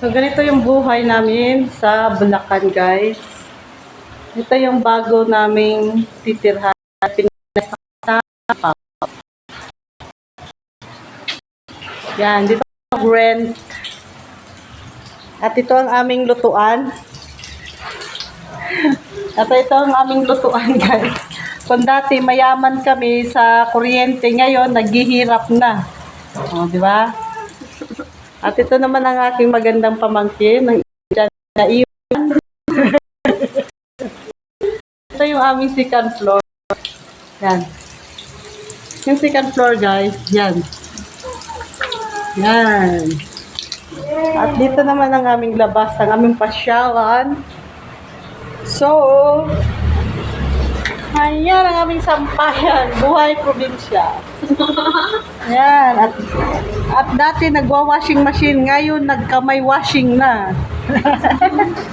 So, ganito yung buhay namin sa Bulacan, guys. Ito yung bago naming titirhan. Yan, dito rent. At ito ang aming lutuan. At ito ang aming lutuan, guys. Kung dati mayaman kami sa kuryente, ngayon naghihirap na. O, di ba? At ito naman ang aking magandang pamangkin ng na iwan. ito yung aming second floor. Yan. Yung second floor, guys. Yan. Yan. At dito naman ang aming labas, ang aming pasyalan. So, ayan ang aming sampayan. Buhay probinsya. Yan. At, at dati nagwa-washing machine, ngayon nagkamay washing na.